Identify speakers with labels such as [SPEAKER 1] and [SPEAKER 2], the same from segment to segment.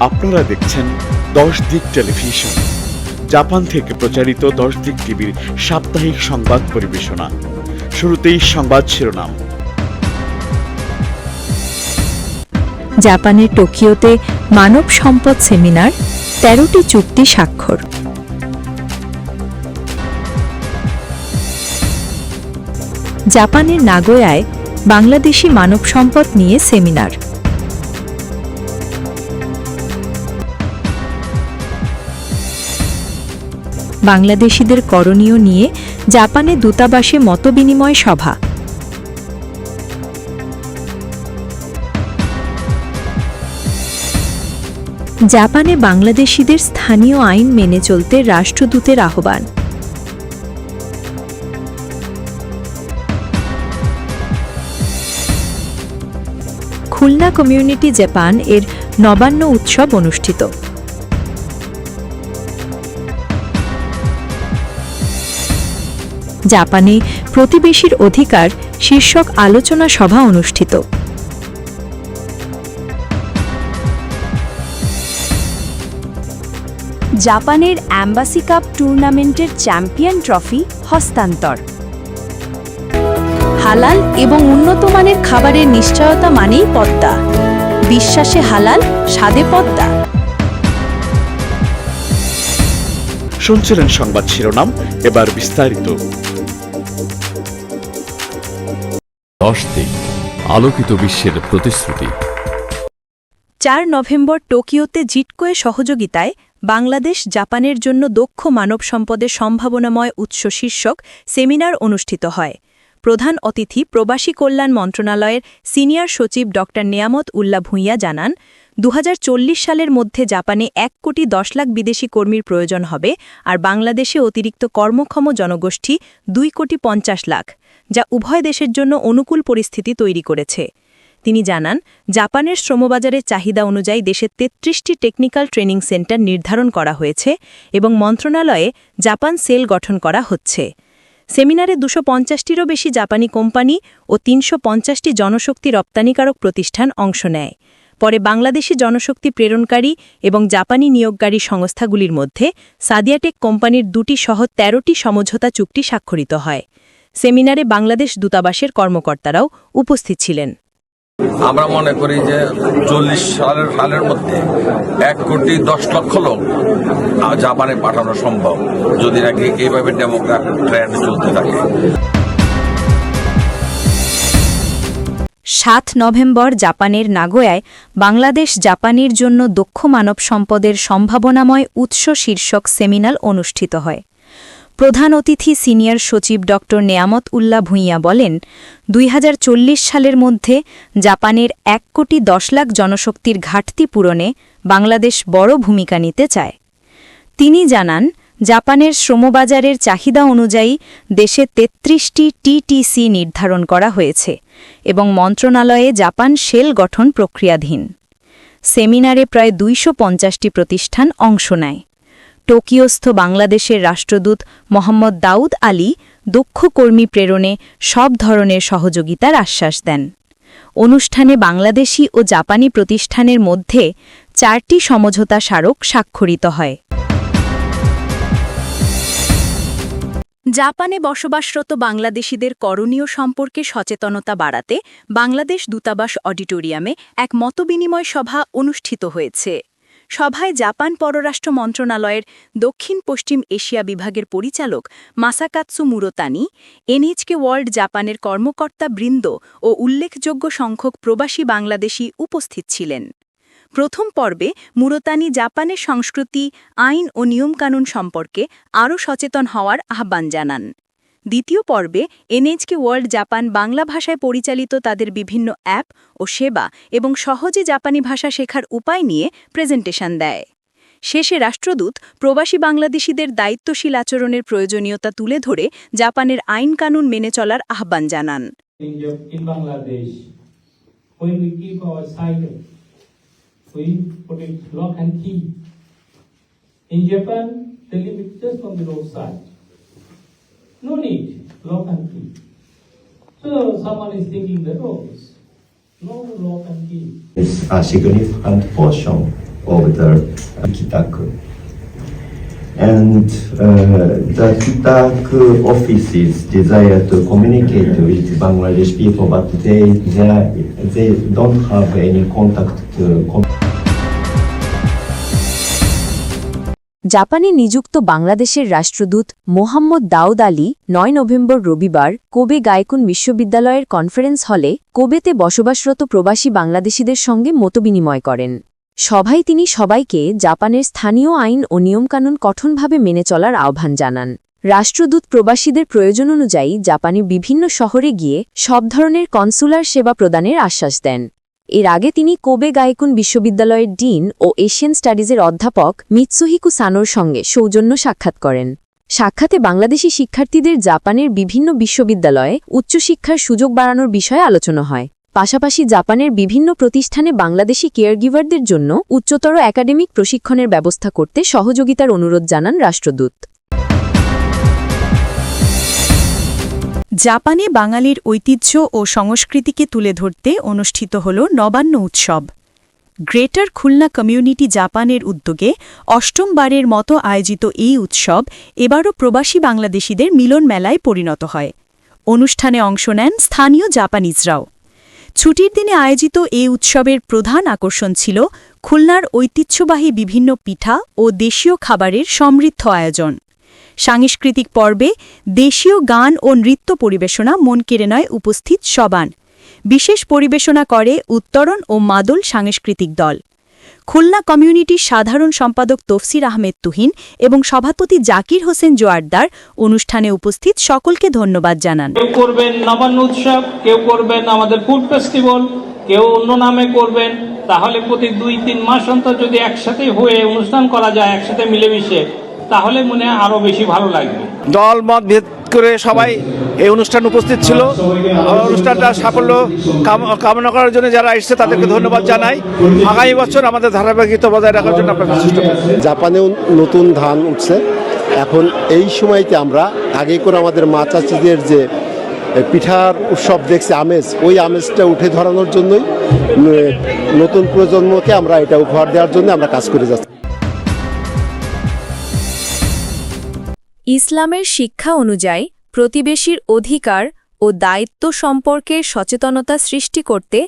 [SPEAKER 1] আপনারা দেখছেন দশ দিক টেলিভিশন। জাপান থেকে প্রচারিত দশ দিক টিভির সাপ্তাহিক সংবাদ পরিবেশনা। শুরুতেই সংবাদ শিরোনাম।
[SPEAKER 2] জাপানের টোকিওতে মানব সম্পদ সেমিনার, তেরোটি চুক্তি স্বাক্ষর। জাপানের নাগোয়ায় বাংলাদেশি মানব সম্পদ নিয়ে সেমিনার। বাংলাদেশিদের করণীয় নিয়ে জাপানে দূতাবাসে মতবিনিময় সভা। জাপানে বাংলাদেশিদের স্থানীয় আইন মেনে চলতে রাষ্ট্রদূতের আহ্বান। খুলনা কমিউনিটি জাপান এর নবান্ন উৎসব অনুষ্ঠিত। জাপানে প্রতিবেশীর অধিকার শীর্ষক আলোচনা সভা অনুষ্ঠিত। জাপানের অ্যাম্বাসি কাপ টুর্নামেন্টের চ্যাম্পিয়ন ট্রফি হস্তান্তর। হালাল এবং উন্নত মানের খাবারের নিশ্চয়তা মানেই পদ্মা। বিশ্বাসে হালাল, স্বাদে পদ্মা।
[SPEAKER 1] শুনছিলেন সংবাদ শিরোনাম, এবার বিস্তারিত।
[SPEAKER 3] দশ দিক আলোকিত বিশ্বের প্রতিশ্রুতি।
[SPEAKER 2] চার নভেম্বর টোকিওতে জিটকোয়ে সহযোগিতায় বাংলাদেশ জাপানের জন্য দক্ষ মানব সম্পদের সম্ভাবনাময় উৎস শীর্ষক সেমিনার অনুষ্ঠিত হয়। প্রধান অতিথি প্রবাসী কল্যাণ মন্ত্রণালয়ের সিনিয়র সচিব ড নিয়ামত উল্লা ভূঁইয়া জানান দু হাজার চল্লিশ সালের মধ্যে জাপানে এক কোটি দশ লাখ বিদেশি কর্মীর প্রয়োজন হবে আর বাংলাদেশে অতিরিক্ত কর্মক্ষম জনগোষ্ঠী দুই কোটি পঞ্চাশ লাখ, যা উভয় দেশের জন্য অনুকূল পরিস্থিতি তৈরি করেছে। তিনি জানান, জাপানের শ্রমবাজারের চাহিদা অনুযায়ী দেশের তেত্রিশটি টেকনিক্যাল ট্রেনিং সেন্টার নির্ধারণ করা হয়েছে এবং মন্ত্রণালয়ে জাপান সেল গঠন করা হচ্ছে। সেমিনারে দুশো পঞ্চাশটিরও বেশি জাপানি কোম্পানি ও তিনশো পঞ্চাশটি জনশক্তি রপ্তানিকারক প্রতিষ্ঠান অংশ নেয়। পরে বাংলাদেশি জনশক্তি প্রেরণকারী এবং জাপানি নিয়োগকারী সংস্থাগুলির মধ্যে সাদিয়াটেক কোম্পানির দুটি সহ তেরোটি সমঝোতা চুক্তি স্বাক্ষরিত হয়। সেমিনারে বাংলাদেশ দূতাবাসের কর্মকর্তারাও উপস্থিত ছিলেন।
[SPEAKER 4] আমরা মনে করি যে চল্লিশ সালের সালের মধ্যে এক কোটি দশ লক্ষ লোক জাপানে পাঠানো সম্ভব, যদি নাকি এইভাবে ডেমোক্রাট ট্রেন্ড চলতে থাকে।
[SPEAKER 2] সাত নভেম্বর জাপানের নাগোয়ায় বাংলাদেশ জাপানির জন্য দক্ষ মানব সম্পদের সম্ভাবনাময় উৎস শীর্ষক সেমিনার অনুষ্ঠিত হয়। প্রধান অতিথি সিনিয়র সচিব ড নেয়ামত উল্লাহ ভূঁইয়া বলেন, দুই হাজার চল্লিশ সালের মধ্যে জাপানের এক কোটি দশ লাখ জনশক্তির ঘাটতি পূরণে বাংলাদেশ বড় ভূমিকা নিতে চায়। তিনি জানান জাপানের শ্রমবাজারের চাহিদা অনুযায়ী দেশে তেত্রিশটি টিটিসি নির্ধারণ করা হয়েছে এবং মন্ত্রণালয়ে জাপান শেল গঠন প্রক্রিয়াধীন। সেমিনারে প্রায় দুইশো প্রতিষ্ঠান অংশ নেয়। টোকিওস্থ বাংলাদেশের রাষ্ট্রদূত মোহাম্মদ দাউদ আলী দক্ষ কর্মী প্রেরণে সব ধরনের সহযোগিতার আশ্বাস দেন। অনুষ্ঠানে বাংলাদেশি ও জাপানি প্রতিষ্ঠানের মধ্যে চারটি সমঝোতা স্মারক স্বাক্ষরিত হয়। জাপানে বসবাসরত বাংলাদেশিদের করণীয় সম্পর্কে সচেতনতা বাড়াতে বাংলাদেশ দূতাবাস অডিটোরিয়ামে এক মতবিনিময় সভা অনুষ্ঠিত হয়েছে। সভায় জাপান পররাষ্ট্র মন্ত্রণালয়ের দক্ষিণ পশ্চিম এশিয়া বিভাগের পরিচালক মাসাকাৎসু মুরোতানি, এনএইচকে ওয়ার্ল্ড জাপানের কর্মকর্তা বৃন্দ ও উল্লেখযোগ্য সংখ্যক প্রবাসী বাংলাদেশি উপস্থিত ছিলেন। প্রথম পর্বে মুরতানি জাপানের সংস্কৃতি, আইন ও নিয়মকানুন সম্পর্কে আরও সচেতন হওয়ার আহ্বান জানান। দ্বিতীয় পর্বে এনএইচকে ওয়ার্ল্ড জাপান বাংলা ভাষায় পরিচালিত তাদের বিভিন্ন অ্যাপ ও সেবা এবং সহজে জাপানি ভাষা শেখার উপায় নিয়ে প্রেজেন্টেশন দেয়। শেষে রাষ্ট্রদূত প্রবাসী বাংলাদেশিদের দায়িত্বশীল আচরণের প্রয়োজনীয়তা তুলে ধরে জাপানের আইন কানুন মেনে চলার আহ্বান জানান।
[SPEAKER 5] We put it lock and key. In Japan, they leave it just on the roadside. No need, lock and key. So someone is thinking that, oh, it's no lock and key.
[SPEAKER 6] is a significant portion of the Kitaku. And uh, the Kitaku offices desire to communicate with Bangladesh people, but they they, they don't have any contact to.
[SPEAKER 7] জাপানে নিযুক্ত বাংলাদেশের রাষ্ট্রদূত মোহাম্মদ দাউদ আলী নয় November রবিবার Kobe গায়কুন বিশ্ববিদ্যালয়ের conference হলে কোবেতে বসবাসরত প্রবাসী বাংলাদেশিদের সঙ্গে মতবিনিময় করেন। সভায় তিনি সবাইকে জাপানের স্থানীয় আইন ও নিয়মকানুন কঠোরভাবে মেনে চলার আহ্বান জানান। রাষ্ট্রদূত প্রবাসীদের প্রয়োজন অনুযায়ী জাপানের বিভিন্ন শহরে গিয়ে সব ধরনের কনসুলার সেবা প্রদানের আশ্বাস দেন। এর আগে তিনি কোবে গায়কুন বিশ্ববিদ্যালয়ের ডিন ও এশিয়ান স্টাডিজের অধ্যাপক মিৎসুহিকু সানোর সঙ্গে সৌজন্য সাক্ষাৎ করেন। সাক্ষাতে বাংলাদেশি শিক্ষার্থীদের জাপানের বিভিন্ন বিশ্ববিদ্যালয়ে উচ্চশিক্ষার সুযোগ বাড়ানোর বিষয়ে আলোচনা হয়। পাশাপাশি জাপানের বিভিন্ন প্রতিষ্ঠানে বাংলাদেশি কেয়ারগিভারদের জন্য উচ্চতর একাডেমিক প্রশিক্ষণের ব্যবস্থা করতে সহযোগিতার অনুরোধ জানান রাষ্ট্রদূত।
[SPEAKER 2] জাপানে বাঙালির ঐতিহ্য ও সংস্কৃতিকে তুলে ধরতে অনুষ্ঠিত হল নবান্ন উৎসব। গ্রেটার খুলনা কমিউনিটি জাপানের উদ্যোগে অষ্টমবারের মতো আয়োজিত এই উৎসব এবারও প্রবাসী বাংলাদেশিদের মিলন মেলায় পরিণত হয়। অনুষ্ঠানে অংশ নেন স্থানীয় জাপানিজরাও। ছুটির দিনে আয়োজিত এই উৎসবের প্রধান আকর্ষণ ছিল খুলনার ঐতিহ্যবাহী বিভিন্ন পিঠা ও দেশীয় খাবারের সমৃদ্ধ আয়োজন। সাংস্কৃতিক পর্বে দেশীয় গান ও নৃত্য পরিবেশনা মন কেড়ে নয় উপস্থিত সবান। বিশেষ পরিবেশনা করে উত্তরণ ও মাদল সাংস্কৃতিক দল। খুলনা কমিউনিটির সাধারণ সম্পাদক তফসির আহমেদ তুহিন এবং সভাপতি জাকির হোসেন জোয়ারদার অনুষ্ঠানে উপস্থিত সকলকে ধন্যবাদ জানান।
[SPEAKER 5] কেউ করবেন নবান্ন উৎসব, কেউ করবেন আমাদের ফুড ফেস্টিভ্যাল, কেউ অন্য নামে করবেন, তাহলে প্রতি দুই তিন মাস অন্তর যদি একসাথে হয়ে অনুষ্ঠান করা যায়, একসাথে মিলেমিশে তাহলে মনে হয় আরও বেশি ভালো লাগবে।
[SPEAKER 8] দল মত ভেদ করে সবাই এই অনুষ্ঠান উপস্থিত ছিল। অনুষ্ঠানটা সাফল্য কামনা করার জন্য যারা এসেছে তাদেরকে ধন্যবাদ জানাই। আগামী বছর আমাদের ধারাবাহিকতা বজায় রাখার জন্য আপনারা চেষ্টা করবেন
[SPEAKER 9] জাপানেও নতুন ধান উঠছে। এখন এই সময়তে আমরা আগে করে আমাদের মা চাচিদের যে পিঠার উৎসব দেখছি আমেজ ওই আমেজটা উঠে ধরানোর জন্যই নতুন প্রজন্মকে আমরা এটা উপহার দেওয়ার জন্য আমরা কাজ করে যাচ্ছি।
[SPEAKER 2] ইসলামের শিক্ষা অনুযায়ী প্রতিবেশীর অধিকার ও দায়িত্ব সম্পর্কে সচেতনতা সৃষ্টি করতে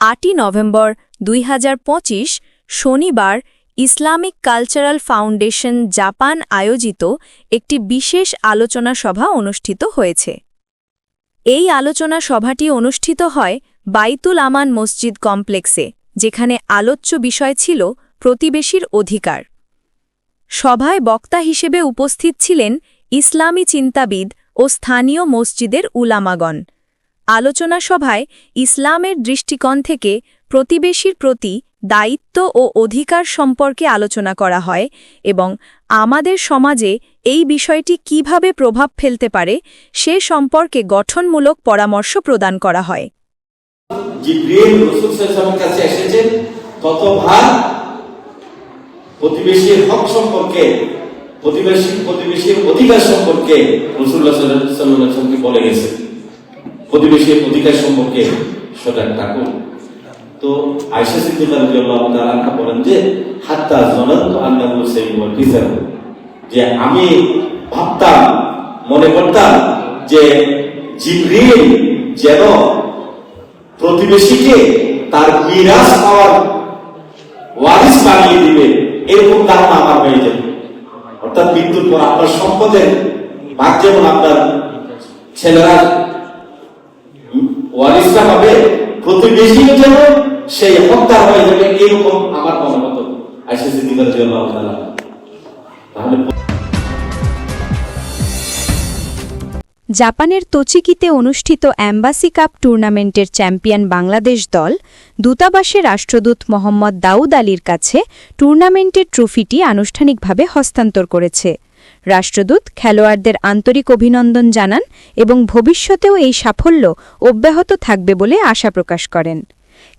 [SPEAKER 2] আটই নভেম্বর দুই হাজার পঁচিশ শনিবার ইসলামিক কালচারাল ফাউন্ডেশন জাপান আয়োজিত একটি বিশেষ আলোচনা সভা অনুষ্ঠিত হয়েছে। এই আলোচনা সভাটি অনুষ্ঠিত হয় বাইতুল আমান মসজিদ কমপ্লেক্সে, যেখানে আলোচ্য বিষয় ছিল প্রতিবেশীর অধিকার। সভায় বক্তা হিসেবে উপস্থিত ছিলেন ইসলামী চিন্তাবিদ ও স্থানীয় মসজিদের উলামাগণ। আলোচনা সভায় ইসলামের দৃষ্টিকোণ থেকে প্রতিবেশীর প্রতি দায়িত্ব ও অধিকার সম্পর্কে আলোচনা করা হয় এবং আমাদের সমাজে এই বিষয়টি কীভাবে প্রভাব ফেলতে পারে সে সম্পর্কে গঠনমূলক পরামর্শ প্রদান করা হয়।
[SPEAKER 10] প্রতিবেশীর হক সম্পর্কে, প্রতিবেশী প্রতিবেশীর অধিকার সম্পর্কে রসুল্লাহ বলে গেছে? প্রতিবেশীর অধিকার সম্পর্কে সজাগ থাকুন। তো আয়সা সিদ্দিকা রাদিয়াল্লাহু তাআলা বলেন যে, হাত্তা জনান্তু আন্নাহু সাইয়্যিদুল কিসার যে আমি ভাবতাম, মনে করতাম যে জিব্রিল যেন প্রতিবেশীকে তার মিরাজ পাওয়ার ওয়ারিস বানিয়ে দিবে। এরকম ধারণা আমার হয়ে যাবে। অর্থাৎ মৃত্যুর পর আপনার সম্পদের ভাগ যেমন আপনার ছেলেরা ওয়ারিসরা হবে প্রতিবেশীও যেন সেই হত্যা হয়ে যাবে, এরকম আমার মতো আইসিসি দিবার জন্য তাহলে
[SPEAKER 2] জাপানের তোচিকিতে অনুষ্ঠিত অ্যাম্বাসি কাপ টুর্নামেন্টের চ্যাম্পিয়ন বাংলাদেশ দল দূতাবাসে রাষ্ট্রদূত মোহাম্মদ দাউদ আলীর কাছে টুর্নামেন্টের ট্রফিটি আনুষ্ঠানিকভাবে হস্তান্তর করেছে। রাষ্ট্রদূত খেলোয়াড়দের আন্তরিক অভিনন্দন জানান এবং ভবিষ্যতেও এই সাফল্য অব্যাহত থাকবে বলে আশা প্রকাশ করেন।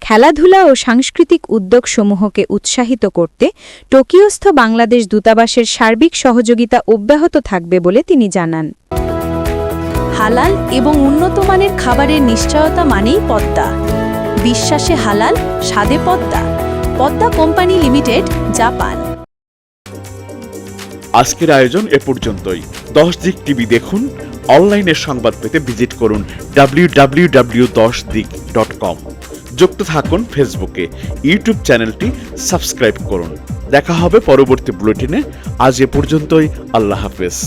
[SPEAKER 2] খেলাধুলা ও সাংস্কৃতিক উদ্যোগসমূহকে উৎসাহিত করতে টোকিওস্থ বাংলাদেশ দূতাবাসের সার্বিক সহযোগিতা অব্যাহত থাকবে বলে তিনি জানান। হালাল এবং উন্নত মানের খাবারের নিশ্চয়তা মানেই পদ্মা। বিশ্বাসে হালাল, স্বাদে Padma. Padma company limited, Japan.
[SPEAKER 1] আজকের আয়োজন এ পর্যন্তই। দশ দিক টিভি দেখুন, অনলাইনে সংবাদ পেতে ভিজিট করুন ডাব্লিউ দশ দিক ডট কম। যুক্ত থাকুন ফেসবুকে। ইউটিউব চ্যানেলটি সাবস্ক্রাইব করুন। দেখা হবে পরবর্তী বুলেটিনে। আজ এ পর্যন্তই, আল্লাহ হাফেজ।